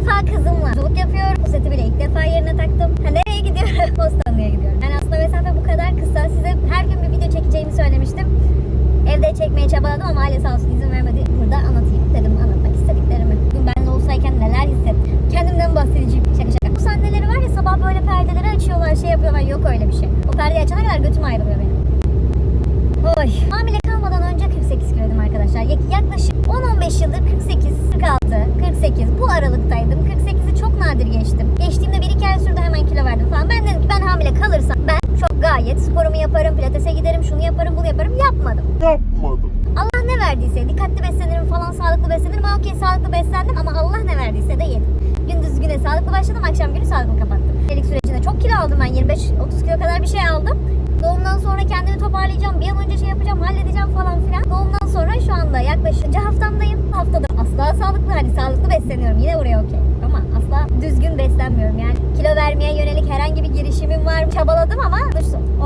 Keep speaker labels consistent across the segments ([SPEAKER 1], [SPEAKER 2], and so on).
[SPEAKER 1] defa kızımla yolculuk yapıyorum. Puseti bile ilk defa yerine taktım. Ha, nereye gidiyorum? Postanlı'ya gidiyorum. Yani aslında mesafe bu kadar kısa. Size her gün bir video çekeceğimi söylemiştim. Evde çekmeye çabaladım ama aile sağ olsun izin vermedi. Burada anlatayım dedim anlatmak istediklerimi. Bugün benle olsayken neler hissettim. Kendimden bahsedeceğim. Şaka şaka. Bu sahneleri var ya sabah böyle perdeleri açıyorlar şey yapıyorlar. Yok öyle bir şey. O perdeyi açana kadar götüm ayrılıyor benim. Oy. Hamile kalmadan önce 48 kiloydum arkadaşlar. Yak- Yaklaşık 10-15 yıldır 48, 46, 48 bu aralıktaydım. 48'i çok nadir geçtim. Geçtiğimde 1-2 ay sürdü hemen kilo verdim falan. Ben dedim ki ben hamile kalırsam ben çok gayet sporumu yaparım, pilatese giderim, şunu yaparım, bunu yaparım. Yapmadım.
[SPEAKER 2] Yapmadım.
[SPEAKER 1] Allah ne verdiyse dikkatli beslenirim falan sağlıklı beslenirim. Ben okey sağlıklı beslendim ama Allah ne verdiyse de yedim. Gündüz güne sağlıklı başladım akşam günü sağlıklı kapattım. Gelik sürecinde çok kilo aldım ben 25-30 kilo kadar bir şey aldım. Doğumdan sonra kendimi toparlayacağım. Bir an önce şey yapacağım, halledeceğim falan filan. Doğumdan sonra şu anda yaklaşık haftamdayım. Haftada asla sağlıklı hani sağlıklı besleniyorum. Yine oraya okey. Ama asla düzgün beslenmiyorum yani. Kilo vermeye yönelik herhangi bir girişimim var. Çabaladım ama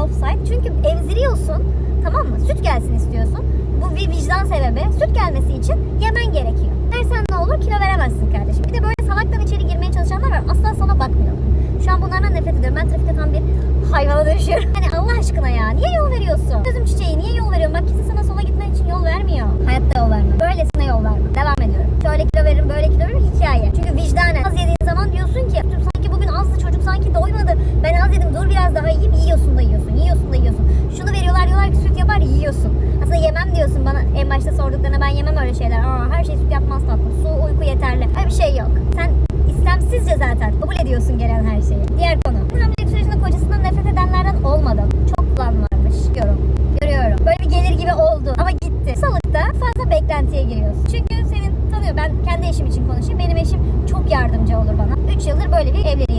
[SPEAKER 1] offside. Çünkü emziriyorsun. Tamam mı? Süt gelsin istiyorsun. Bu bir vicdan sebebi. Süt gelmesi için yemen gerekiyor. Dersen olur? Kilo veremezsin kardeşim. Bir de böyle salaktan içeri girmeye çalışanlar var. Asla sana bakmıyor. Şu an bunlardan nefret ediyorum. Ben trafikte tam bir hayvana dönüşüyorum. Hani Allah aşkına ya. Niye yol veriyorsun? Gözüm çiçeği niye yol veriyorsun? Bak kimse sana sola gitmen için yol vermiyor. Hayatta yol vermem. Böylesine yol vermem. Devam ediyorum. Şöyle kilo veririm, böyle kilo veririm. Hikaye. Çünkü vicdanen az yediğin zaman diyorsun ki "Dur, sanki bugün azdı çocuk sanki doymadı. Ben az yedim dur biraz daha yiyeyim. Yiyorsun da yiyorsun. Yiyorsun da yiyorsun. Şunu veriyorlar diyorlar ki süt yapar yiyorsun. Aslında yemem diyorsun bana en başta sorduklarına ben yemem öyle şeyler. Aa, her şey süt yapmaz tatlı. Su, uyku yeterli. Öyle bir şey yok. Sen istemsizce zaten kabul ediyorsun gelen her şeyi. Diğer konu. Hamilelik sürecinde kocasından nefret edenlerden olmadım. Çok plan varmış. Görüyorum. Görüyorum. Böyle bir gelir gibi oldu. Ama gitti. Salıkta fazla beklentiye giriyorsun. Çünkü senin tanıyor. Ben kendi eşim için konuşayım. Benim eşim çok yardımcı olur bana. 3 yıldır böyle bir evliliğin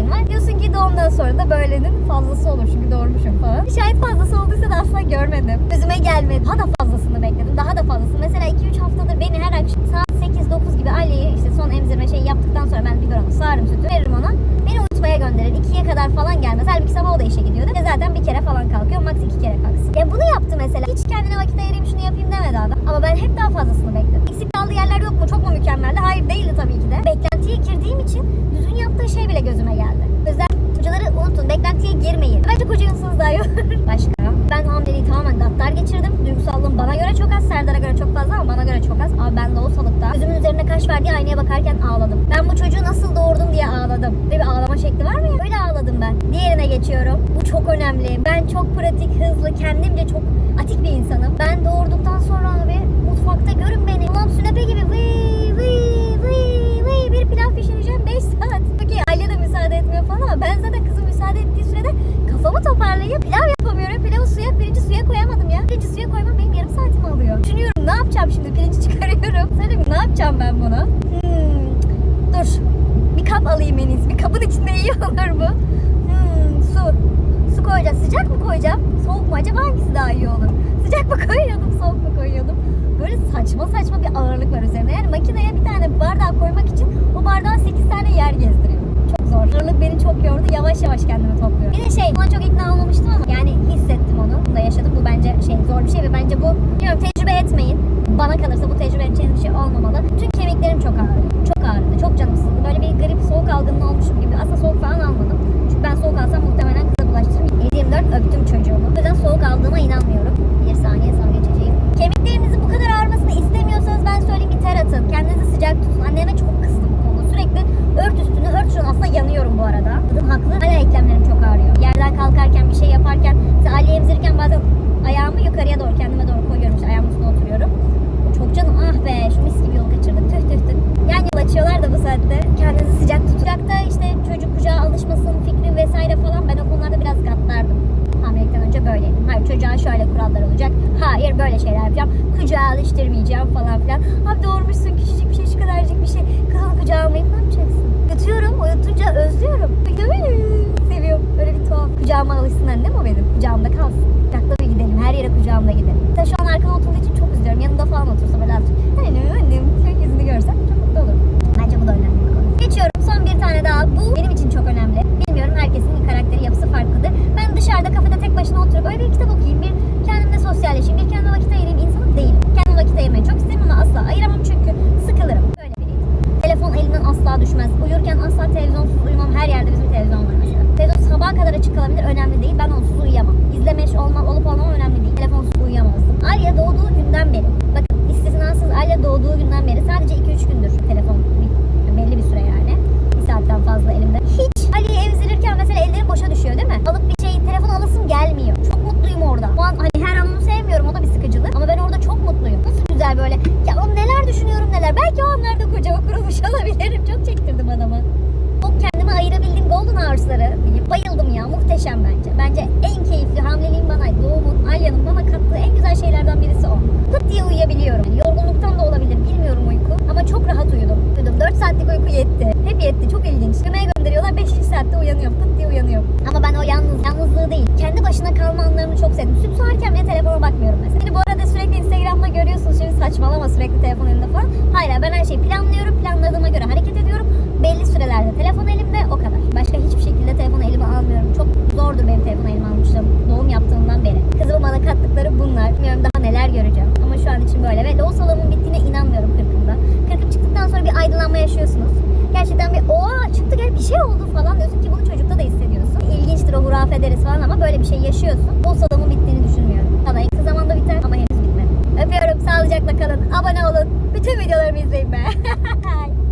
[SPEAKER 1] doğumdan sonra da böylenin fazlası olur. Çünkü doğurmuşum falan. Şayet fazlası olduysa da asla görmedim. Gözüme gelmedi. Daha da fazlasını bekledim. Daha da fazlasını. Mesela 2-3 haftadır beni her akşam saat 8-9 gibi Ali'yi işte son emzirme şey yaptıktan sonra ben biberonu sağarım sütü veririm ona. Beni uyutmaya gönderir. 2'ye kadar falan gelmez. Halbuki sabah o da işe gidiyordu. Ve zaten bir kere falan kalkıyor. Max iki kere kalksın. Ya bunu yaptı mesela. Hiç kendine vakit ayırayım şunu yapayım demedi adam. Ama ben hep daha fazlasını bekledim. Eksik kaldığı yerler yok mu? Çok mu mükemmeldi? Hayır değildi tabii ki de. Beklentiye girdiğim için düzgün yaptığı şey bile gözüme geldi. Kocaları unutun. Beklentiye girmeyin. Bence kocayınsanız daha iyi olur. Başka? Ben hamileliği tamamen gaddar geçirdim. Duygusallığım bana göre çok az. Serdar'a göre çok fazla ama bana göre çok az. Ama ben de o salıkta gözümün üzerine kaş verdiği aynaya bakarken ağladım. Ben bu çocuğu nasıl doğurdum diye ağladım. Böyle bir ağlama şekli var mı ya? Öyle ağladım ben. Diğerine geçiyorum. Bu çok önemli. Ben çok pratik, hızlı, kendimce çok atik bir insanım. Ben doğurduktan sonra abi mutfakta görün beni. Ulan sünepe gibi vıy vıy vıy vıy bir pilav pişireceğim 5 toparlayıp pilav yapamıyorum. Pilavı suya, pirinci suya koyamadım ya. Pirinci suya koymam benim yarım saatimi alıyor. Düşünüyorum ne yapacağım şimdi pirinci çıkarıyorum. Mi? ne yapacağım ben bunu? Hmm, dur bir kap alayım en. Bir kabın içinde iyi olur bu. Hmm, su. Su koyacağız. Sıcak mı koyacağım? Soğuk mu? Acaba hangisi daha iyi olur? Sıcak mı koyuyordum, soğuk mu koyuyordum? Böyle saçma saçma bir ağırlık var üzerine. Yani makineye bir tane bardağı koymak için o bardağa 8 tane yer gezdiriyor. Çok zor. Ağırlık beni çok yordu. Yavaş yavaş kendimi topluyorum. Bir de şey, buna çok ikna olmamıştım ama yani hissettim onu. Bunu da yaşadım. Bu bence şey zor bir şey ve bence bu bilmiyorum tecrübe etmeyin. Bana kalırsa bu tecrübe edeceğiniz bir şey olmamalı. Tüm kemiklerim çok ağrıdı. Çok ağrıdı. Çok canım sıkıldı. Böyle bir grip soğuk algınlığı olmuşum gibi. Aslında soğuk falan almadım. Çünkü ben soğuk alsam muhtemelen kıza bulaştırırım. 7-24 öptüm çocuğumu. O yüzden soğuk aldığıma inanmıyorum. Bir saniye sana geçeceğim. Kemiklerinizin bu kadar ağrımasını istemiyorsanız ben söyleyeyim bir ter atın. Kendinizi sıcak tutun. Anneme çok kızdım. Sürekli ört üstünü ört şunu. Aslında yanıyorum bu arada. Kadın haklı. Hala eklemlerim çok ağrıyor. Yerden kalkarken bir şey yaparken mesela Ali emzirirken bazen ayağımı yukarıya doğru kendime doğru koyuyorum. İşte ayağımın üstüne oturuyorum. Çok canım ah be şu mis gibi yol kaçırdık. Tüh tüh tüh. Yan yol açıyorlar da bu saatte. Kendinizi sıcak tutun. Sıcakta işte çocuk kucağa alışmasın fikri vesaire falan ben o konularda biraz gaddardım. Hamilelikten önce böyleydim. Hayır çocuğa şöyle kurallar olacak. Hayır böyle şeyler yapacağım. Kucağa alıştırmayacağım falan filan. Abi doğurmuşsun küçücük bir şey şu kadarcık bir şey. Kızını kucağa almayıp ne yapacaksın? Yutuyorum. Uyutunca özlüyorum. Seviyorum. Böyle Kucağıma alışsın annem o benim. Kucağımda kalsın. Kucakta gidelim. Her yere kucağımda gidelim. vlog çektirdim adama. Çok kendime ayırabildim Golden Hours'ları. Bayıldım ya muhteşem bence. Bence en keyifli hamleliğim bana, doğumun, Alya'nın bana kattığı en güzel şeylerden birisi o. Pıt diye uyuyabiliyorum. Yani yorgunluktan da olabilir bilmiyorum uyku ama çok rahat uyudum. Uyudum 4 saatlik uyku yetti. Hep yetti çok ilginç. Yemeğe gönderiyorlar 5. saatte uyanıyor pıt diye uyanıyor. Ama ben o yalnız, yalnızlığı değil kendi başına kalma anlarını çok sevdim. Süt sağarken bile telefona bakmıyorum mesela falan. Hayır ben her şeyi planlıyorum. Planladığıma göre hareket ediyorum. Belli sürelerde telefon elimde o kadar. Başka hiçbir şekilde telefonu elime almıyorum. Çok zordur benim telefonu elime almıştım. Doğum yaptığımdan beri. Kızımın bana kattıkları bunlar. Bilmiyorum daha neler göreceğim. Ama şu an için böyle. Ve loğus alamın bittiğine inanmıyorum kırkımda. Kırkım çıktıktan sonra bir aydınlanma yaşıyorsunuz. Gerçekten bir oha çıktı gel bir şey oldu falan diyorsun ki bunu çocukta da hissediyorsun. İlginçtir o hurafe deriz falan ama böyle bir şey yaşıyorsun. Loğus Sağlıcakla kalın. Abone olun. Bütün videolarımı izleyin be.